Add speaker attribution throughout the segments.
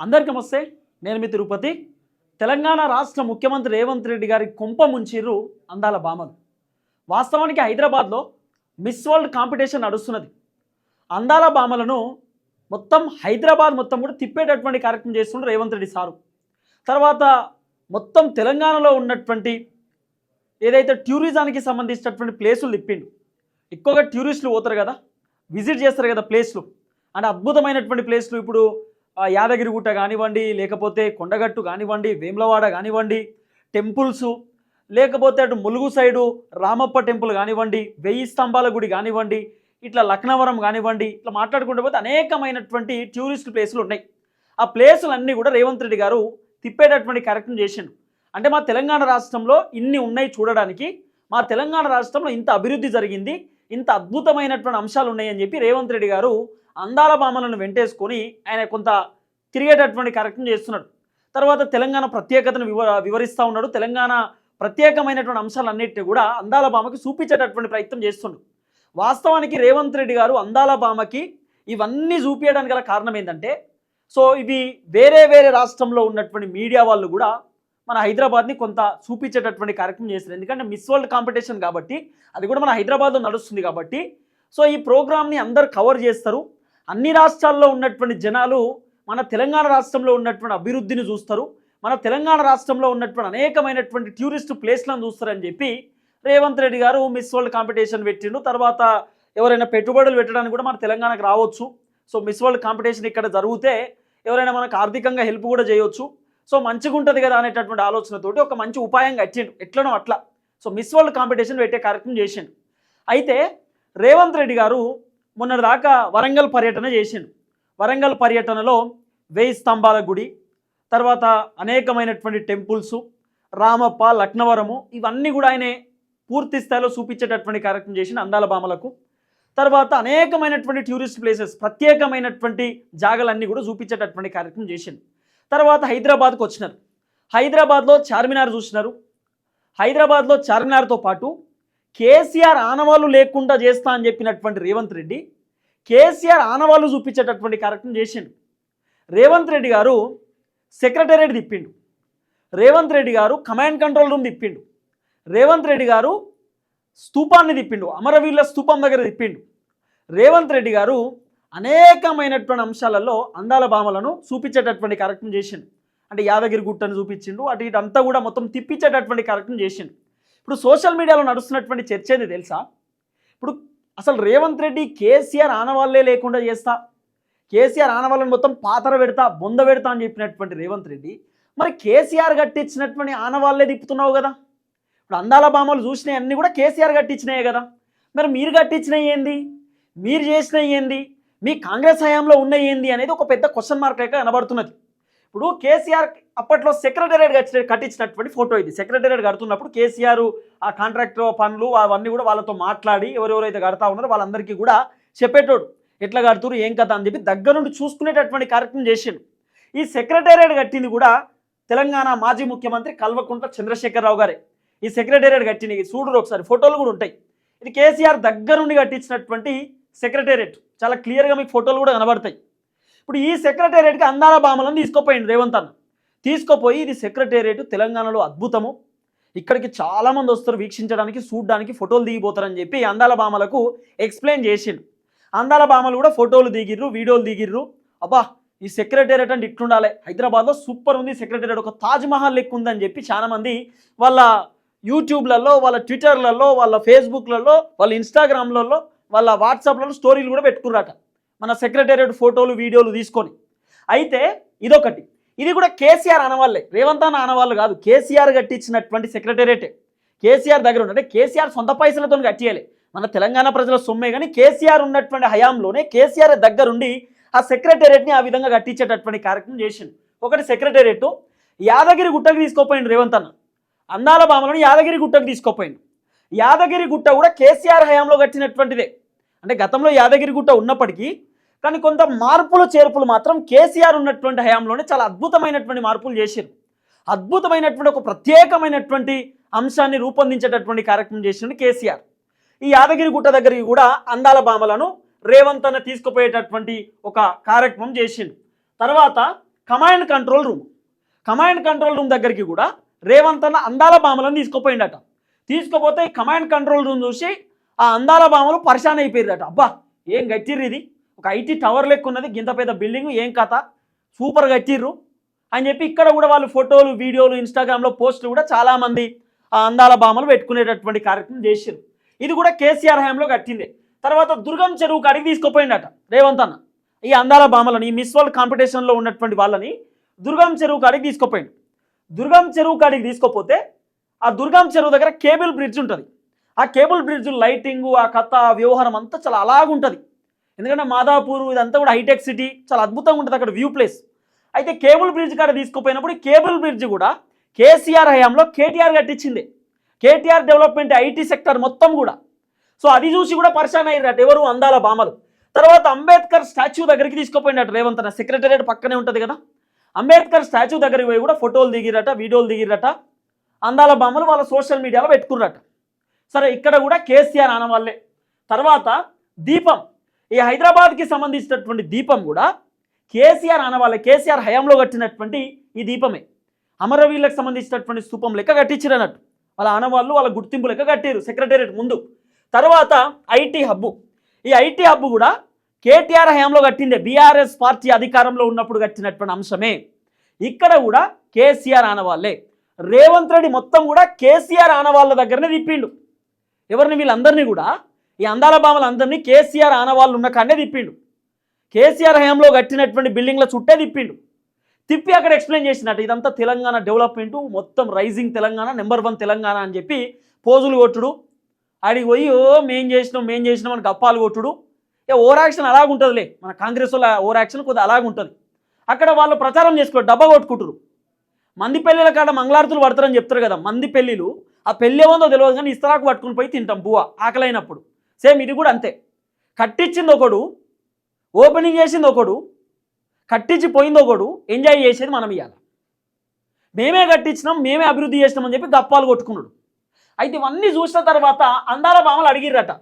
Speaker 1: అందరికీ నమస్తే నేను మీ తిరుపతి. తెలంగాణ రాష్ట్ర ముఖ్యమంత్రి రేవంత్ రెడ్డి గారి కుంప ముంచిర్రు అందాల బామలు. వాస్తవానికి హైదరాబాద్లో మిస్ వరల్డ్ కాంపిటీషన్ నడుస్తున్నది. అందాల బామలను మొత్తం హైదరాబాద్ మొత్తం కూడా తిప్పేటటువంటి కార్యక్రమం చేస్తుండ్రు రేవంత్ రెడ్డి సారు. తర్వాత మొత్తం తెలంగాణలో ఉన్నటువంటి ఏదైతే టూరిజానికి సంబంధించినటువంటి ప్లేసులు తిప్పిండు ఎక్కువగా టూరిస్టులు పోతారు కదా విజిట్ చేస్తారు కదా ప్లేస్లు. అంటే అద్భుతమైనటువంటి ప్లేస్లు ఇప్పుడు యాదగిరిగుట్ట కానివ్వండి లేకపోతే కొండగట్టు కానివ్వండి వేములవాడ కానివ్వండి టెంపుల్స్ లేకపోతే అటు ములుగు సైడు రామప్ప టెంపుల్ కానివ్వండి వెయ్యి స్తంభాల గుడి కానివ్వండి ఇట్లా లక్నవరం కానివ్వండి ఇట్లా మాట్లాడుకుంటూ పోతే అనేకమైనటువంటి టూరిస్ట్ ప్లేసులు ఉన్నాయి. ఆ ప్లేసులన్నీ కూడా రేవంత్ రెడ్డి గారు తిప్పేటటువంటి కార్యక్రమం చేసిండు. అంటే మా తెలంగాణ రాష్ట్రంలో ఇన్ని ఉన్నాయి చూడడానికి. మా తెలంగాణ రాష్ట్రంలో ఇంత అభివృద్ధి జరిగింది. ఇంత అద్భుతమైనటువంటి అంశాలు ఉన్నాయని చెప్పి రేవంత్ రెడ్డి గారు అందాల బామలను వెంటేసుకొని ఆయన కొంత తిరిగేటటువంటి కార్యక్రమం చేస్తున్నాడు. తర్వాత తెలంగాణ ప్రత్యేకతను వివ వివరిస్తూ ఉన్నాడు. తెలంగాణ ప్రత్యేకమైనటువంటి అంశాలన్నింటినీ కూడా అందాల బామకి చూపించేటటువంటి ప్రయత్నం చేస్తుండు వాస్తవానికి రేవంత్ రెడ్డి గారు అందాల బామకి ఇవన్నీ చూపించడానికి గల కారణం ఏంటంటే సో ఇవి వేరే వేరే రాష్ట్రంలో ఉన్నటువంటి మీడియా వాళ్ళు కూడా మన హైదరాబాద్ని కొంత చూపించేటటువంటి కార్యక్రమం చేస్తారు. ఎందుకంటే మిస్ వరల్డ్ కాంపిటీషన్ కాబట్టి అది కూడా మన హైదరాబాద్లో నడుస్తుంది కాబట్టి. సో ఈ ప్రోగ్రామ్ని అందరు కవర్ చేస్తారు. అన్ని రాష్ట్రాల్లో ఉన్నటువంటి జనాలు మన తెలంగాణ రాష్ట్రంలో ఉన్నటువంటి అభివృద్ధిని చూస్తారు. మన తెలంగాణ రాష్ట్రంలో ఉన్నటువంటి అనేకమైనటువంటి టూరిస్ట్ ప్లేస్లను చూస్తారని చెప్పి రేవంత్ రెడ్డి గారు మిస్ వరల్డ్ కాంపిటీషన్ పెట్టిండు. తర్వాత ఎవరైనా పెట్టుబడులు పెట్టడానికి కూడా మన తెలంగాణకు రావచ్చు. సో మిస్ వరల్డ్ కాంపిటీషన్ ఇక్కడ జరిగితే ఎవరైనా మనకు ఆర్థికంగా హెల్ప్ కూడా చేయొచ్చు. సో మంచిగా ఉంటుంది కదా అనేటటువంటి ఆలోచనతోటి ఒక మంచి ఉపాయంగా కట్టిండు. ఎట్లనో అట్లా. సో మిస్ వరల్డ్ కాంపిటీషన్ పెట్టే కార్యక్రమం చేసిండు. అయితే రేవంత్ రెడ్డి గారు మొన్నటిదాకా వరంగల్ పర్యటన చేసిండు. వరంగల్ పర్యటనలో వేయి స్తంభాల గుడి తర్వాత అనేకమైనటువంటి టెంపుల్స్ రామప్ప లక్నవరము ఇవన్నీ కూడా ఆయనే పూర్తి స్థాయిలో చూపించేటటువంటి కార్యక్రమం చేసిన అందాల భామలకు. తర్వాత అనేకమైనటువంటి టూరిస్ట్ ప్లేసెస్ ప్రత్యేకమైనటువంటి జాగాలన్నీ కూడా చూపించేటటువంటి కార్యక్రమం చేసిండు. తర్వాత హైదరాబాద్కు వచ్చినారు. హైదరాబాద్లో చార్మినార్ చూసినారు. హైదరాబాద్లో చార్మినార్తో పాటు కేసీఆర్ ఆనవాళ్ళు లేకుండా చేస్తా అని చెప్పినటువంటి రేవంత్ రెడ్డి కేసీఆర్ ఆనవాళ్ళు చూపించేటటువంటి కార్యక్రమం చేసిండు. రేవంత్ రెడ్డి గారు secretariat తిప్పిండు. Revanth Reddy garu command control room తిప్పిండు. Revanth Reddy garu స్తూపాన్ని తిప్పిండు. అమరవీరుల స్తూపం దగ్గర తిప్పిండు. రేవంత్ రెడ్డి గారు అనేకమైనటువంటి అంశాలలో అందాల భామలను చూపించేటటువంటి కార్యక్రమం చేసిండు. అంటే యాదగిరి గుట్టను చూపించిండు అటు ఇటు అంతా కూడా మొత్తం తిప్పించేటటువంటి కార్యక్రమం చేసిండు. ఇప్పుడు సోషల్ మీడియాలో నడుస్తున్నటువంటి చర్చ ఏంది తెలుసా? ఇప్పుడు అసలు రేవంత్ రెడ్డి కేసీఆర్ ఆనవాళ్ళే లేకుండా చేస్తా కేసీఆర్ ఆనవాళ్ళని మొత్తం పాతర పెడతా బొంద పెడతా అని చెప్పినటువంటి రేవంత్ రెడ్డి మరి కేసీఆర్ కట్టించినటువంటి ఆనవాళ్ళే తిప్పుతున్నావు కదా? ఇప్పుడు అందాల భామలు చూసినవి అన్నీ కూడా కేసీఆర్ కట్టించినాయే కదా? మరి మీరు కట్టించినవి ఏంది? మీరు చేసినవి ఏంది? మీ కాంగ్రెస్ హయాంలో ఉన్న ఏంది అనేది ఒక పెద్ద క్వశ్చన్ మార్క్ అయితే కనబడుతున్నది. ఇప్పుడు కేసీఆర్ అప్పట్లో సెక్రటేరియట్ కట్టించినటువంటి ఫోటో ఇది. సెక్రటేరియట్ కడుతున్నప్పుడు కేసీఆర్ ఆ కాంట్రాక్టర్ పనులు అవన్నీ కూడా వాళ్ళతో మాట్లాడి ఎవరెవరైతే కడతా ఉన్నారో వాళ్ళందరికీ కూడా చెప్పేటోడు. ఎట్లా కడుతురు ఏం కథ అని చెప్పి దగ్గర నుండి చూసుకునేటటువంటి కార్యక్రమం చేసిండు. ఈ సెక్రటేరియట్ కట్టింది కూడా తెలంగాణ మాజీ ముఖ్యమంత్రి కల్వకుంట్ల చంద్రశేఖరరావు గారే. ఈ సెక్రటేరియట్ కట్టింది చూడరు ఒకసారి ఫోటోలు కూడా ఉంటాయి. ఇది కేసీఆర్ దగ్గర నుండి కట్టించినటువంటి సెక్రటేరియట్. చాలా క్లియర్గా మీకు ఫోటోలు కూడా కనబడతాయి. ఇప్పుడు ఈ సెక్రటేరియట్కి అందాల బామలను తీసుకుపోయింది రేవంత్ అన్న. తీసుకుపోయి ఇది సెక్రటేరియట్ తెలంగాణలో అద్భుతము. ఇక్కడికి చాలామంది వస్తారు వీక్షించడానికి చూడడానికి ఫోటోలు దిగిపోతారని చెప్పి అందాల బామలకు ఎక్స్ప్లెయిన్ చేసిండు. అందాల బామలు కూడా ఫోటోలు దిగిర్రు వీడియోలు దిగిర్రు. అబ్బా ఈ సెక్రటేరియట్ అంటే ఇట్లుండాలి. హైదరాబాద్లో సూపర్ ఉంది సెక్రటేరియట్. ఒక తాజ్ మహల్ లెక్క ఉందని చెప్పి చాలామంది వాళ్ళ యూట్యూబ్లలో వాళ్ళ ట్విట్టర్లలో వాళ్ళ ఫేస్బుక్లలో వాళ్ళ ఇన్స్టాగ్రామ్లలో వాళ్ళ వాట్సాప్లో స్టోరీలు కూడా పెట్టుకున్నారట మన సెక్రటేరియట్ ఫోటోలు వీడియోలు తీసుకొని. అయితే ఇదొకటి. ఇది కూడా కేసీఆర్ అనవాళ్ళే రేవంత్ అన్న అనవాళ్ళు కాదు. కేసీఆర్ కట్టించినటువంటి సెక్రటేరియటే. కేసీఆర్ దగ్గర ఉండే. కేసీఆర్ సొంత పైసలతో కట్టియాలి. మన తెలంగాణ ప్రజల సొమ్మే కానీ కేసీఆర్ ఉన్నటువంటి హయాంలోనే కేసీఆర్ దగ్గరుండి ఆ సెక్రటేరియట్ని ఆ విధంగా కట్టించేటటువంటి కార్యక్రమం చేసింది ఒకటి సెక్రటేరియట్. యాదగిరి గుట్టకు తీసుకోపోయింది రేవంత్ అన్న. అందాల భామలను యాదగిరి గుట్టకు తీసుకోపోయిండు. యాదగిరి గుట్ట కూడా కేసీఆర్ హయాంలో కట్టినటువంటిదే. అంటే గతంలో యాదగిరి గుట్ట ఉన్నప్పటికీ కానీ కొంత మార్పులు చేర్పులు మాత్రం కేసీఆర్ ఉన్నటువంటి హయాంలోనే చాలా అద్భుతమైనటువంటి మార్పులు చేశారు. అద్భుతమైనటువంటి ఒక ప్రత్యేకమైనటువంటి అంశాన్ని రూపొందించేటటువంటి కార్యక్రమం చేసిండు కేసీఆర్. ఈ యాదగిరి గుట్ట దగ్గరికి కూడా అందాల బామలను రేవంత్ అన్న తీసుకుపోయేటటువంటి ఒక కార్యక్రమం చేసిండు. తర్వాత command control room. Command control room దగ్గరికి కూడా రేవంత్ అన్న అందాల బామలను తీసుకుపోయిండట. తీసుకుపోతే ఈ కమాండ్ కంట్రోల్ రూమ్ చూసి ఆ అందాల భామలు పరిశాన్ అయిపోయారట అబ్బా ఏం గట్టిర్రు ఇది? ఒక ఐటీ టవర్ లెక్క ఉన్నది గింత పెద్ద బిల్డింగ్ ఏం కథ? సూపర్ గట్టిర్రు అని చెప్పి ఇక్కడ కూడా వాళ్ళు ఫోటోలు వీడియోలు ఇన్స్టాగ్రామ్లో పోస్టులు కూడా చాలామంది ఆ అందాల భామలు పెట్టుకునేటటువంటి కార్యక్రమం చేశారు ఇది కూడా కేసీఆర్ హయాంలో కట్టిందే. తర్వాత దుర్గం చెరువు కాడికి తీసుకుపోయిండట రేవంత్ అన్న. ఈ అందాల భామలని ఈ మిస్ వరల్డ్ కాంపిటీషన్లో ఉన్నటువంటి వాళ్ళని దుర్గం చెరువు కాడికి తీసుకుపోయిండు. దుర్గం చెరువు కాడికి తీసుకుపోతే ఆ దుర్గం చెరువు దగ్గర కేబుల్ బ్రిడ్జ్ ఉంటుంది. ఆ కేబుల్ బ్రిడ్జ్ లైటింగ్ ఆ కథ ఆ వ్యవహారం అంతా చాలా అలాగుంటుంది. ఎందుకంటే మాదాపూర్ ఇదంతా కూడా హైటెక్ సిటీ చాలా అద్భుతంగా ఉంటుంది అక్కడ వ్యూ ప్లేస్. అయితే కేబుల్ బ్రిడ్జ్ కాడ తీసుకుపోయినప్పుడు కేబుల్ బ్రిడ్జ్ కూడా కేసీఆర్ హయాంలో కేటీఆర్ కట్టించింది. కేటీఆర్ డెవలప్మెంట్ ఐటీ సెక్టర్ మొత్తం కూడా. సో అది చూసి కూడా పరిశాన్ అయ్యారట ఎవరు? అందాల బామలు. తర్వాత అంబేద్కర్ స్టాచ్యూ దగ్గరికి తీసుకుపోయినట్టు రేవంత్ అన్న. సెక్రటరియట్ పక్కనే ఉంటుంది కదా. అంబేద్కర్ స్టాచ్యూ దగ్గరికి పోయి కూడా ఫోటోలు దిగిరట వీడియోలు దిగిరట. అందాల బొమ్మలు వాళ్ళ సోషల్ మీడియాలో పెట్టుకున్నట్టు. సరే ఇక్కడ కూడా కేసీఆర్ ఆనవాళ్ళే తర్వాత దీపం. ఈ హైదరాబాద్కి సంబంధించినటువంటి దీపం కూడా కేసీఆర్ ఆనవాళ్ళే కేసీఆర్ హయాంలో కట్టినటువంటి ఈ దీపమే. అమరవీళ్ళకి సంబంధించినటువంటి స్థూపం లెక్క కట్టించారు అన్నట్టు వాళ్ళ ఆనవాళ్ళు వాళ్ళ గుర్తింపు లెక్క కట్టారు సెక్రటేరియట్ ముందు. తర్వాత ఐటీ హబ్బు. ఈ ఐటీ హబ్బు కూడా కేటీఆర్ హయాంలో కట్టిందే. బీఆర్ఎస్ పార్టీ అధికారంలో ఉన్నప్పుడు కట్టినటువంటి అంశమే. ఇక్కడ కూడా కేసీఆర్ ఆనవాళ్ళే రేవంత్ రెడ్డి మొత్తం కూడా కేసీఆర్ ఆనవాళ్ళ దగ్గరనే తిప్పిండు. ఎవరిని వీళ్ళందరినీ కూడా ఈ అందాల బామలందరినీ కేసీఆర్ ఆనవాళ్ళు ఉన్న కాడనే తిప్పిండు. కేసీఆర్ హయాంలో కట్టినటువంటి బిల్డింగ్ల చుట్టే తిప్పిండు. తిప్పి అక్కడ ఎక్స్ప్లెయిన్ చేసినట్టు ఇదంతా తెలంగాణ డెవలప్మెంట్ మొత్తం rising Telangana number one Telangana అని చెప్పి పోజులు కొట్టుడు. ఆడికి పోయి ఓ మేం చేసినాం మేం చేసినాం అని గప్పాలు కొట్టుడు. ఏ ఓవర్ యాక్షన్ అలాగుంటుందిలే. మన కాంగ్రెస్ వాళ్ళ ఓవర్ యాక్షన్ కొద్దిగా అలాగుంటుంది. అక్కడ వాళ్ళు ప్రచారం చేసుకో డబ్బా కొట్టుకుంటారు మంది పెళ్ళిళ్ళ కాడ మంగళారతులు పడతారని చెప్తారు కదా మంది పెళ్ళిళ్ళు ఆ పెళ్ళి ఏముందో తెలియదు కానీ ఇస్తరాకు పట్టుకుని పోయి తింటాం బువ్వ ఆకలైనప్పుడు. సేమ్ ఇది కూడా అంతే. కట్టించింది ఒకడు ఓపెనింగ్ చేసింది ఒకడు కట్టించి పోయింది ఒకడు ఎంజాయ్ చేసేది మనం ఇవ్వాలి మేమే కట్టించినాం మేమే అభివృద్ధి చేసినామని చెప్పి గప్పాలు కొట్టుకున్నాడు. అయితే ఇవన్నీ చూసిన తర్వాత అందాల బామలు అడిగిర్రట.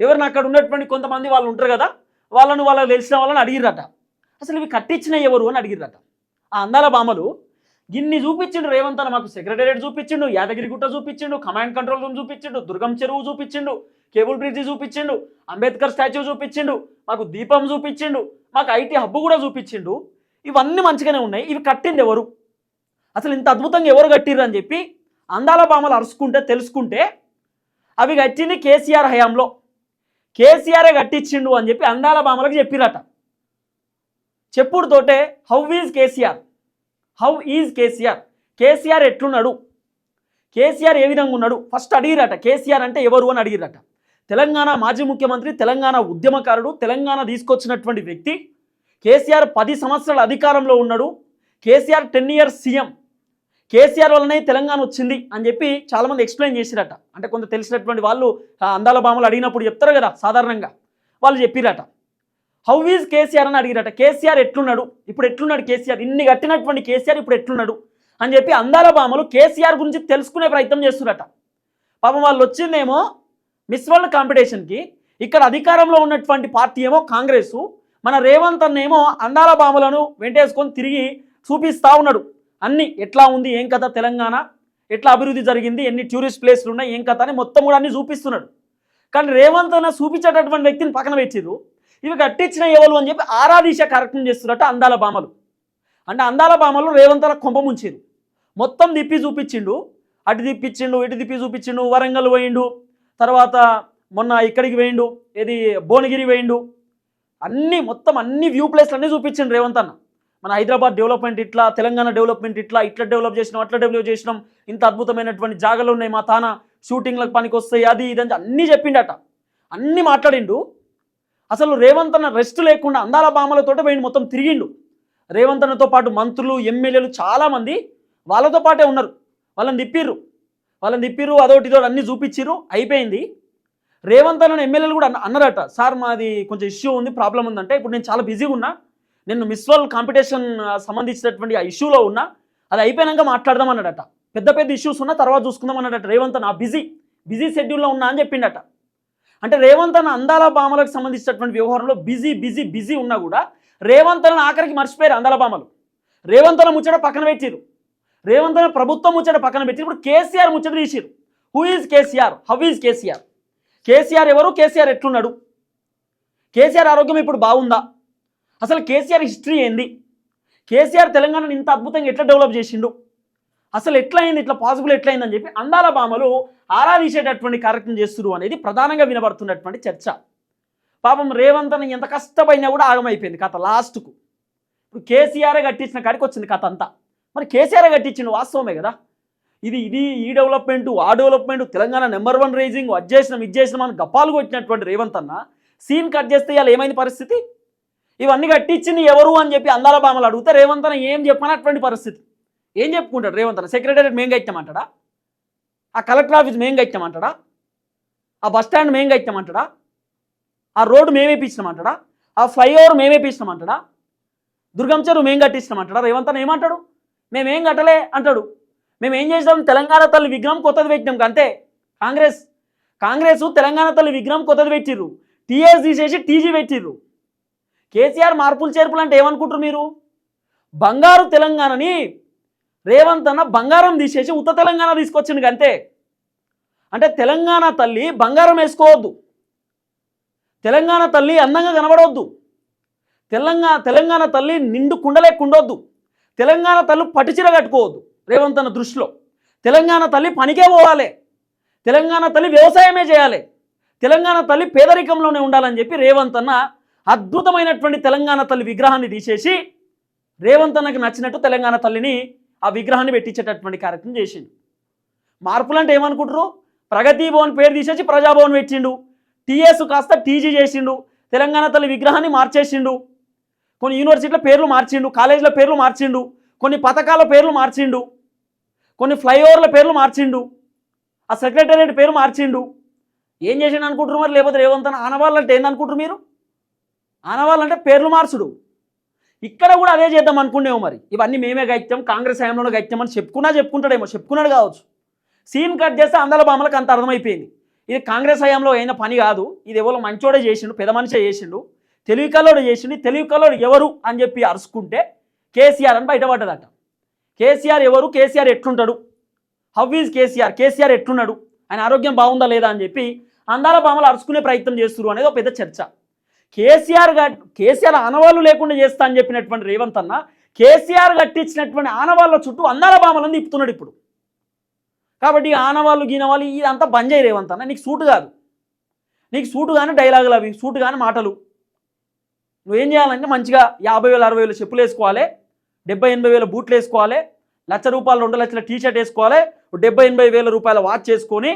Speaker 1: ఎవరిని అక్కడ ఉన్నటువంటి కొంతమంది వాళ్ళు ఉంటారు కదా వాళ్ళను వాళ్ళకి తెలిసిన వాళ్ళని అడిగిర్రట. అసలు ఇవి కట్టించిన ఎవరు అని అడిగిర్రట. ఆ అందాల బామలు ఇన్ని చూపించిండు రేవంత్ అన్న మాకు సెక్రటేరియట్ చూపించిండు యాదగిరిగుట్ట చూపించిండు కమాండ్ కంట్రోల్ రూమ్ చూపించిండు దుర్గం చెరువు చూపించిండు కేబుల్ బ్రిడ్జ్ చూపించిండు అంబేద్కర్ స్టాచ్యూ చూపించిండు మాకు దీపం చూపించిండు మాకు ఐటీ హబ్బు కూడా చూపించిండు. ఇవన్నీ మంచిగానే ఉన్నాయి. ఇవి కట్టింది ఎవరు? అసలు ఇంత అద్భుతంగా ఎవరు కట్టిర్రు అని చెప్పి అందాల బామలు అరుచుకుంటే తెలుసుకుంటే అవి కట్టింది కేసీఆర్ హయాంలో. కేసీఆరే కట్టించిండు అని చెప్పి అందాల బామలకు చెప్పిరట. చెప్పుడుతోటే how is KCR? How is KCR KCR ఎట్లున్నాడు? KCR ఏ విధంగా ఉన్నాడు? ఫస్ట్ అడిగిరట కేసీఆర్ అంటే ఎవరు అని అడిగిరట. తెలంగాణ మాజీ ముఖ్యమంత్రి తెలంగాణ ఉద్యమకారుడు తెలంగాణ తీసుకొచ్చినటువంటి వ్యక్తి కేసీఆర్ పది సంవత్సరాల అధికారంలో ఉన్నాడు. KCR ten years CM. KCR వల్లనే తెలంగాణ వచ్చింది అని చెప్పి చాలామంది ఎక్స్ప్లెయిన్ చేసిరట. అంటే కొంత తెలిసినటువంటి వాళ్ళు అందాల బామలు అడిగినప్పుడు చెప్తారు కదా సాధారణంగా. వాళ్ళు చెప్పిరట. హౌ ఈజ్ కేసీఆర్ అని అడిగిరట. కేసీఆర్ ఎట్లున్నాడు? ఇప్పుడు ఎట్లున్నాడు కేసీఆర్ ఇన్ని కట్టినటువంటి కేసీఆర్ ఇప్పుడు ఎట్లున్నాడు? అని చెప్పి అందాల భామలు కేసీఆర్ గురించి తెలుసుకునే ప్రయత్నం చేస్తున్నారట పాపం వాళ్ళు వచ్చిందేమో మిస్ వరల్డ్ కాంపిటీషన్కి ఇక్కడ అధికారంలో ఉన్నటువంటి పార్టీ ఏమో కాంగ్రెస్. మన రేవంత్ అన్నేమో అందాల బామలను వెంటేసుకొని తిరిగి చూపిస్తా ఉన్నాడు. అన్ని ఎట్లా ఉంది? ఏం కథ? తెలంగాణ? ఎట్లా అభివృద్ధి జరిగింది? ఎన్ని టూరిస్ట్ ప్లేస్లు ఉన్నాయి? ఏం కథ? అని మొత్తం కూడా అన్ని చూపిస్తున్నాడు. కానీ రేవంత్ అన్న చూపించేటటువంటి వ్యక్తిని పక్కన పెట్టిరు ఇవి కట్టించిన ఎవరు అని చెప్పి ఆరాధీశ కార్యక్రమం చేస్తున్నట్టు అందాల బామలు. అంటే అందాల బామలు రేవంతల కొంప ముంచారు మొత్తం తిప్పి చూపించిండు. అటు తిప్పించిండు ఇటు తిప్పి చూపించిండు వరంగల్ పోయిండు. తర్వాత మొన్న ఇక్కడికి వేయిండు ఏది భువనగిరి వేయిండు అన్ని మొత్తం అన్ని వ్యూ ప్లేస్లు అన్నీ చూపించిండు రేవంత్ అన్న. మన హైదరాబాద్ డెవలప్మెంట్ ఇట్లా తెలంగాణ డెవలప్మెంట్ ఇట్లా ఇట్లా డెవలప్ చేసినాం అట్లా డెవలప్ చేసినాం. ఇంత అద్భుతమైనటువంటి జాగాలు ఉన్నాయి మా తాన. షూటింగ్లకు పనికి వస్తాయి అది ఇదంతా అన్నీ చెప్పిండట. అన్నీ మాట్లాడిండు. అసలు రేవంత్ అన్న రెస్ట్ లేకుండా అందాల బామలతోటి పోయిండు మొత్తం తిరిగిండు. రేవంత్ అన్నతో పాటు మంత్రులు ఎమ్మెల్యేలు చాలామంది వాళ్ళతో పాటే ఉన్నారు. వాళ్ళని తిప్పిర్రు. వాళ్ళని తిప్పిర్రు అదొకటి ఇదోటి అన్నీ చూపించిర్రు. అయిపోయింది. రేవంత్ అన్న ఎమ్మెల్యేలు కూడా అన్నారట సార్ మాది కొంచెం ఇష్యూ ఉంది ప్రాబ్లం ఉందంటే ఇప్పుడు నేను చాలా బిజీగా ఉన్నా. నేను మిస్ వరల్డ్ కాంపిటీషన్ సంబంధించినటువంటి ఆ ఇష్యూలో ఉన్నా. అది అయిపోయినాక మాట్లాడదాం అన్నాడట. పెద్ద పెద్ద ఇష్యూస్ ఉన్నా తర్వాత చూసుకుందాం అన్నాడట రేవంత్ నా బిజీ బిజీ షెడ్యూల్లో ఉన్నా అని చెప్పిండట. అంటే రేవంత్ అన్న అందాల బామలకు సంబంధించినటువంటి వ్యవహారంలో బిజీ బిజీ బిజీ ఉన్నా కూడా రేవంత్ అన్న ఆఖరికి మర్చిపోయారు అందాల బామలు. రేవంత్ అన్న ముచ్చట పక్కన పెట్టిరు. రేవంత్ అన్న ప్రభుత్వం ముచ్చట పక్కన పెట్టి ఇప్పుడు కేసీఆర్ ముచ్చట తీసిరు. Who is KCR? How is KCR? KCR ఎవరు? కేసీఆర్ ఎట్లున్నాడు? కేసీఆర్ ఆరోగ్యం ఇప్పుడు బాగుందా? అసలు కేసీఆర్ హిస్టరీ ఏంది? కేసీఆర్ తెలంగాణను ఇంత అద్భుతంగా ఎట్లా డెవలప్ చేసిండు? అసలు ఎట్లయింది ఇట్లా పాసిబుల్ ఎట్లయిందని చెప్పి అందాల భామలు ఆరాధించేటటువంటి కార్యక్రమం చేస్తున్నారు అనేది ప్రధానంగా వినబడుతున్నటువంటి చర్చ. పాపం రేవంత్ అని ఎంత కష్టపడినా కూడా ఆగమైపోయింది కథ లాస్ట్కు ఇప్పుడు కేసీఆర్ కట్టించిన కాడికి వచ్చింది కథ అంతా. మరి కేసీఆర్ కట్టించిన వాస్తవమే కదా. ఇది ఇది ఈ డెవలప్మెంట్ ఆ development Telangana number one rising అది చేసినాం ఇది చేసినాం అని గప్పాలు కొట్టినటువంటి రేవంత్ అన్న సీన్ కట్ చేస్తే ఇవాళ ఏమైంది పరిస్థితి? ఇవన్నీ కట్టించింది ఎవరు అని చెప్పి అందాల బామలు అడిగితే రేవంత్ అన్న ఏం చెప్పనటువంటి పరిస్థితి? ఏం చెప్పుకుంటాడు రేవంత్ అన్న? సెక్రటేరియట్ మేము గెచ్చామంటాడా ఆ కలెక్టర్ ఆఫీస్ మేము గెచ్చామంటాడా ఆ బస్ స్టాండ్ మేము కట్టామంటాడా ఆ రోడ్డు మేమే పీచినామంటాడా ఆ ఫ్లైఓవర్ మేమే పీచినామంటాడా దుర్గం చెరువు మేం కట్టించినామంటాడా రేవంత్ అన్న ఏమంటాడు? మేమేం కట్టలే అంటాడు. మేము ఏం చేసాం తెలంగాణ తల్లి విగ్రహం కొత్తది పెట్టినాం అంతే. కాంగ్రెస్ కాంగ్రెస్ తెలంగాణ తల్లి విగ్రహం కొత్తది పెట్టిర్రు. టీఎస్ తీసేసి టీజీ పెట్టిర్రు. కేసీఆర్ మార్పులు చేర్పులు అంటే ఏమనుకుంటారు మీరు? బంగారు తెలంగాణని రేవంత్ అన్న బంగారం తీసేసి ఉత్త తెలంగాణ తీసుకొచ్చింది అంతే. అంటే తెలంగాణ తల్లి బంగారం వేసుకోవద్దు. తెలంగాణ తల్లి అందంగా కనబడవద్దు తెలంగాణ తెలంగాణ తల్లి నిండు కుండలేకుండొద్దు. తెలంగాణ తల్లి పట్టుచీర కట్టుకోవద్దు రేవంత్ అన్న దృష్టిలో. తెలంగాణ తల్లి పనికే పోవాలి. తెలంగాణ తల్లి వ్యవసాయమే చేయాలి. తెలంగాణ తల్లి పేదరికంలోనే ఉండాలని చెప్పి రేవంత్ అన్న అద్భుతమైనటువంటి తెలంగాణ తల్లి విగ్రహాన్ని తీసేసి రేవంత్ అన్నకి నచ్చినట్టు తెలంగాణ తల్లిని ఆ విగ్రహాన్ని పెట్టించేటటువంటి కార్యక్రమం చేసిండు. మార్పులు అంటే ఏమనుకుంటారు ప్రగతి భవన్ పేరు తీసేసి ప్రజాభవన్ పెట్టిండు. టీఎస్ కాస్త టీజీ చేసిండు. తెలంగాణ తల్లి విగ్రహాన్ని మార్చేసిండు. కొన్ని యూనివర్సిటీల పేర్లు మార్చిండు కాలేజీల పేర్లు మార్చిండు కొన్ని పథకాల పేర్లు మార్చిండు కొన్ని ఫ్లైఓవర్ల పేర్లు మార్చిండు ఆ సెక్రటేరియట్ పేరు మార్చిండు. ఏం చేసిండు అనుకుంటారు మరి? లేకపోతే రేవంత్ అన్న ఆనవాళ్ళు ఏందనుకుంటారు మీరు? ఆనవాళ్ళు అంటే పేర్లు మార్చుడు. ఇక్కడ కూడా అదే చేద్దాం అనుకునేమో మరి. ఇవన్నీ మేమే గైత్యం కాంగ్రెస్ హయాంలోనే గైత్యం అని చెప్పుకున్నా చెప్పుకుంటాడేమో చెప్పుకున్నాడు కావచ్చు. సీన్ కట్ చేస్తే అందల బామలకు అంత అర్థమైపోయింది. ఇది కాంగ్రెస్ హయాంలో అయిన పని కాదు ఇది ఎవరో మంచోడే చేసిండు పెద్ద మనిషే చేసిండు తెలివి కల్లోడు చేసిండు తెలివి కల్లోడు ఎవరు అని చెప్పి అరుచుకుంటే కేసీఆర్ అని బయటపడ్డదట. కేసీఆర్ ఎవరు? KCR ఎట్లుంటాడు? How is KCR? KCR ఎట్లున్నాడు? ఆయన ఆరోగ్యం బాగుందా లేదా అని చెప్పి అందాల బామలు అరుచుకునే ప్రయత్నం చేస్తున్నారు అనేది ఒక పెద్ద చర్చ. కేసీఆర్ కేసీఆర్ ఆనవాళ్ళు లేకుండా చేస్తా అని చెప్పినటువంటి రేవంత్ అన్న కేసీఆర్ కట్టించినటువంటి ఆనవాళ్ళ చుట్టూ అందాల బామలను తిప్పుతున్నాడు ఇప్పుడు. కాబట్టి ఆనవాళ్ళు గీనవాళ్ళు ఇదంతా బంద్ చేయి రేవంత్ అన్న. నీకు సూటు కాదు. నీకు సూటు కానీ డైలాగులు అవి సూటు కానీ మాటలు. నువ్వేం చేయాలంటే మంచిగా యాభై వేలు అరవై వేలు చెప్పులు వేసుకోవాలి డెబ్బై ఎనభై వేల బూట్లు వేసుకోవాలి లక్ష రూపాయలు రెండు లక్షల టీ షర్ట్ వేసుకోవాలి డెబ్బై ఎనభై వేల రూపాయల వాచ్ చేసుకొని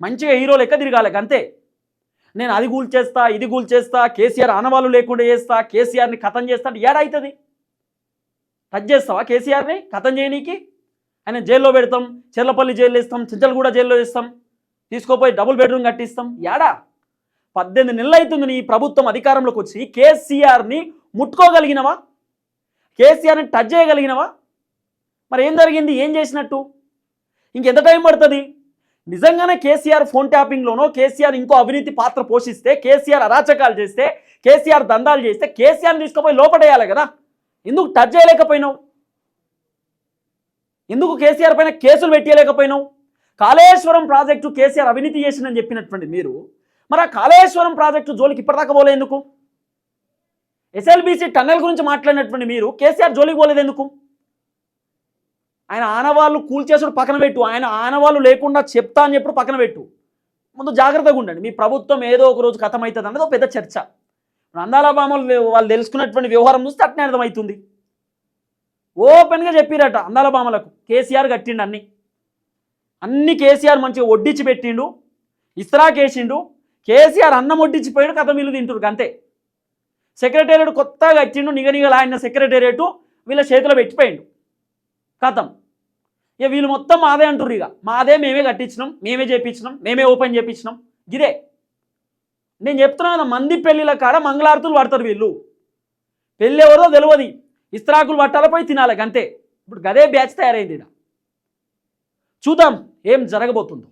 Speaker 1: మంచిగా హీరో లెక్క తిరగాలి అంతే. నేను అది గూల్ చేస్తా ఇది గూల్ చేస్తా కేసీఆర్ ఆనవాళ్ళు లేకుండా చేస్తా కేసీఆర్ని కథం చేస్తా అంటే ఏడవుతుంది టచ్ చేస్తావా కేసీఆర్ని? కథం చేయనీకి? ఆయన జైల్లో పెడతాం చెర్లపల్లి జైల్లో ఇస్తాం చించలగూడ జైల్లో ఇస్తాం తీసుకోపోయి డబుల్ బెడ్రూమ్ కట్టిస్తాం. యాడా? పద్దెనిమిది నెలలు అవుతుంది నీ ప్రభుత్వం అధికారంలోకి వచ్చి కేసీఆర్ని ముట్టుకోగలిగినవా? కేసీఆర్ని టచ్ చేయగలిగినవా? మరి ఏం జరిగింది? ఏం చేసినట్టు? ఇంకెంత టైం పడుతుంది? నిజంగానే కేసీఆర్ ఫోన్ ట్యాపింగ్లోనో కేసీఆర్ ఇంకో అవినీతి పాత్ర పోషిస్తే కేసీఆర్ అరాచకాలు చేస్తే కేసీఆర్ దందాలు చేస్తే కేసీఆర్ని తీసుకుపోయి లోపడేయాలి కదా? ఎందుకు టచ్ చేయలేకపోయినావు? ఎందుకు కేసీఆర్ పైన కేసులు పెట్టేయలేకపోయినావు? కాళేశ్వరం ప్రాజెక్టు కేసీఆర్ అవినీతి చేసిందని చెప్పినటువంటి మీరు మరి ఆ కాళేశ్వరం ప్రాజెక్టు జోలికి ఇప్పటిదాకా పోలే ఎందుకు? ఎస్ఎల్బీసీ టన్నెల్ గురించి మాట్లాడినటువంటి మీరు కేసీఆర్ జోలికి పోలేదు ఎందుకు? ఆయన ఆనవాళ్ళు కూల్చేసుడు పక్కన పెట్టు. ఆయన ఆనవాళ్ళు లేకుండా చెప్తా అని చెప్పుడు పక్కన పెట్టు. ముందు జాగ్రత్తగా ఉండండి. మీ ప్రభుత్వం ఏదో ఒక రోజు కథమవుతుంది అవుతుంది అన్నది ఒక పెద్ద చర్చ. నందాల బామలు వాళ్ళు తెలుసుకున్నటువంటి వ్యవహారం చూస్తే అట్నే అర్థమవుతుంది. ఓపెన్గా చెప్పిరట అందాల బామలకు. కేసీఆర్ కట్టిండు అన్ని. అన్ని కేసీఆర్ మంచిగా వడ్డించి పెట్టిండు. ఇస్త్రాకేసిండు కేసీఆర్ అన్నం వడ్డించిపోయాడు కథ వీళ్ళు తింటురు అంతే. సెక్రటేరియట్ కొత్తగా కట్టిండు నిగనిగల ఆయన సెక్రటేరియట్ వీళ్ళ చేతిలో పెట్టిపోయిండు. కథం. ఇక వీళ్ళు మొత్తం మాదే అంటుర్రు ఇక. మాదే మేమే కట్టించినాం మేమే చేపించినాం మేమే ఓపెన్ చేపించినాం. ఇదే నేను చెప్తున్నా కదా మంది పెళ్ళిళ్ళ కాడ మంగళారతులు పడతారు వీళ్ళు. పెళ్ళి ఎవరో తెలియదు ఇస్త్రాకులు పట్టాలపై పోయి తినాలి అంతే. ఇప్పుడు గదే బ్యాచ్ తయారైంది చూద్దాం ఏం జరగబోతుందో.